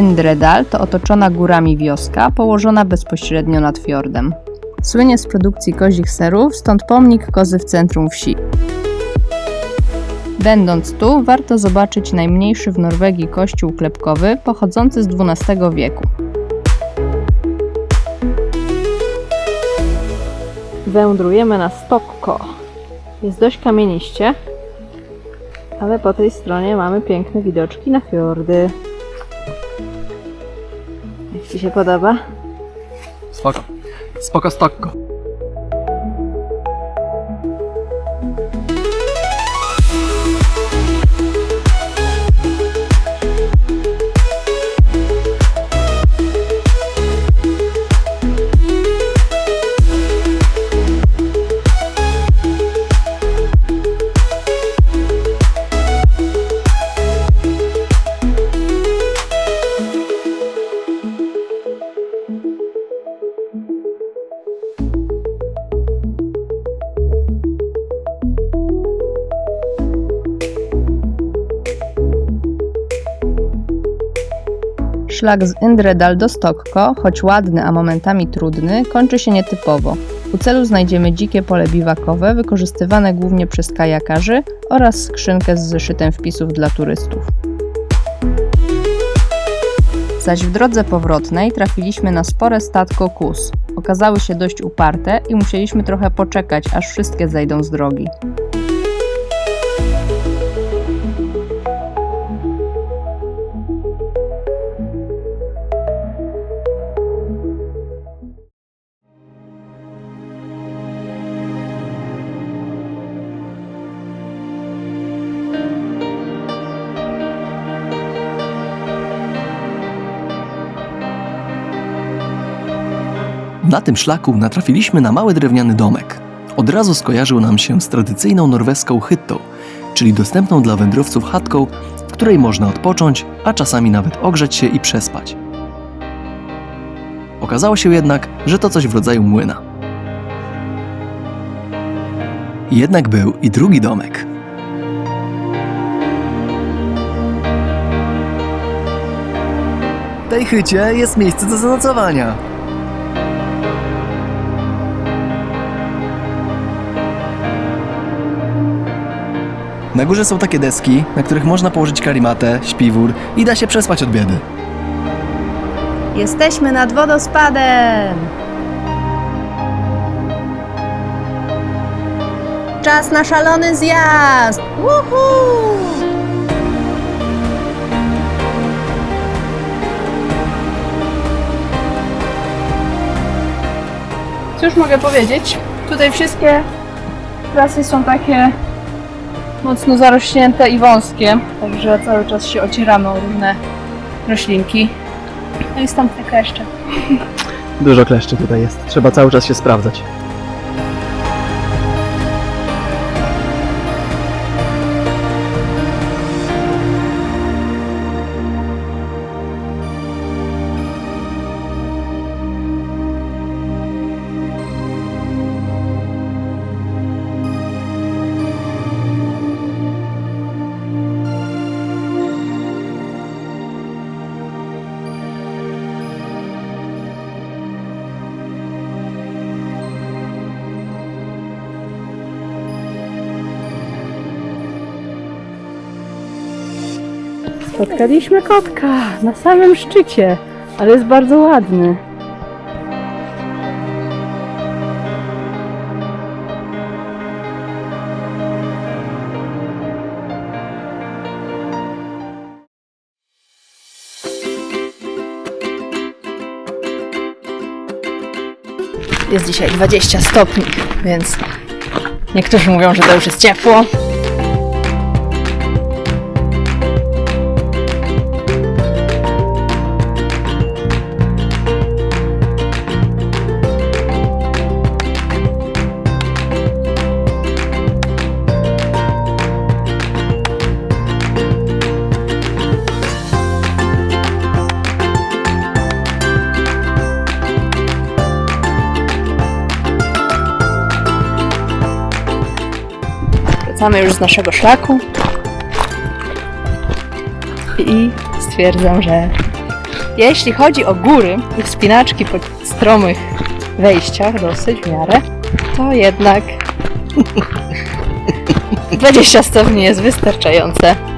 Indredal to otoczona górami wioska, położona bezpośrednio nad fiordem. Słynie z produkcji kozich serów, stąd pomnik kozy w centrum wsi. Będąc tu, warto zobaczyć najmniejszy w Norwegii kościół klepkowy pochodzący z XII wieku. Wędrujemy na Stokko. Jest dość kamieniście, ale po tej stronie mamy piękne widoczki na fiordy. Ci się podoba? Spoko. Spoko stokko. Szlak z Indredal do Stokko, choć ładny, a momentami trudny, kończy się nietypowo. U celu znajdziemy dzikie pole biwakowe, wykorzystywane głównie przez kajakarzy oraz skrzynkę z zeszytem wpisów dla turystów. Zaś w drodze powrotnej trafiliśmy na spore statko kus. Okazały się dość uparte i musieliśmy trochę poczekać, aż wszystkie zejdą z drogi. Na tym szlaku natrafiliśmy na mały drewniany domek. Od razu skojarzył nam się z tradycyjną norweską hyttą, czyli dostępną dla wędrowców chatką, w której można odpocząć, a czasami nawet ogrzeć się i przespać. Okazało się jednak, że to coś w rodzaju młyna. Jednak był i drugi domek. W tej chycie jest miejsce do zanocowania. Na górze są takie deski, na których można położyć karimatę, śpiwór i da się przespać od biedy. Jesteśmy nad wodospadem! Czas na szalony zjazd! Woohoo! Cóż mogę powiedzieć? Tutaj wszystkie trasy są takie mocno zarośnięte i wąskie, także cały czas się ocieramy o różne roślinki. No i stąd te kleszcze. Dużo kleszczy tutaj jest. Trzeba cały czas się sprawdzać. Spotkaliśmy kotka na samym szczycie, ale jest bardzo ładny. Jest dzisiaj 20 stopni, więc niektórzy mówią, że to już jest ciepło. Wracamy już z naszego szlaku i stwierdzam, że Jeśli chodzi o góry i wspinaczki po stromych wejściach, dosyć w miarę, to jednak 20 stopni jest wystarczające.